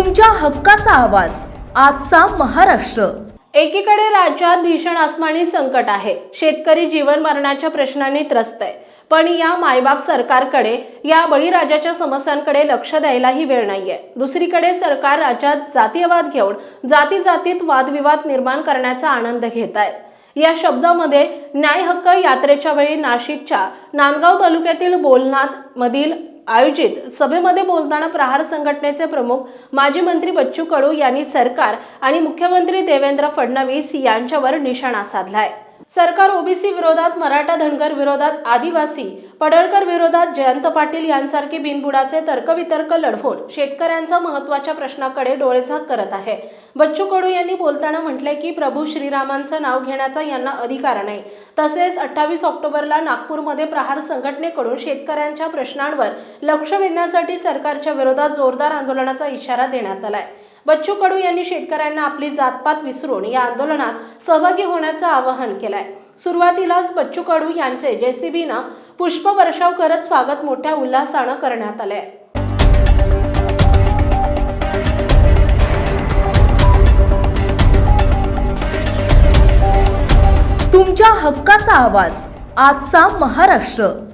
तुमच्या हक्काचा आवाज. आजचा महाराष्ट्र. एकीकडे राज्यात भीषण आसमानी संकट आहे. शेतकरी जीवन मरणाच्या प्रश्नांनी त्रस्त आहे. पण या मायबाप सरकारकडे या बळीराजाच्या समस्यांकडे लक्ष द्यायलाही वेळ नाहीये. दुसरीकडे सरकार राज्यात जातीयवाद घेऊन जाती जातीत वादविवाद निर्माण करण्याचा आनंद घेत आहे. या शब्दामध्ये न्याय हक्क यात्रेच्या वेळी नाशिकच्या नांदगाव तालुक्यातील बोलनाथ मधील आयोजित सभेमध्ये बोलताना प्रहार संघटनेचे प्रमुख माजी मंत्री बच्चू कडू यांनी सरकार आणि मुख्यमंत्री देवेंद्र फडणवीस यांच्यावर निशाणा साधलाय. सरकार ओबीसी विरोधात मराठा धनगर विरोधात आदिवासी पडळकर विरोधात जयंत पाटील यांसारखे बिनबुडाचे तर्कवितर्क लढवून शेतकऱ्यांचा महत्त्वाच्या प्रश्नाकडे डोळेझाक करत आहे. बच्चू कडू यांनी बोलताना म्हटले की प्रभू श्रीरामांचं नाव घेण्याचा यांना अधिकार नाही. तसेच अठ्ठावीस ऑक्टोबरला नागपूरमध्ये प्रहार संघटनेकडून शेतकऱ्यांच्या प्रश्नांवर लक्ष वेधण्यासाठी सरकारच्या विरोधात जोरदार आंदोलनाचा इशारा देण्यात आलाय. बच्चू कडू यांनी शेतकऱ्यांना आपली जातपात विसरून या आंदोलनात सहभागी होण्याचं आवाहन केलंय. सुरुवातीलाच बच्चू कडू यांचे जेसीबीनं पुष्पवर्षाव करत स्वागत मोठ्या उल्हासानं करण्यात आलंय. तुमच्या हक्काचा आवाज आजचा महाराष्ट्र.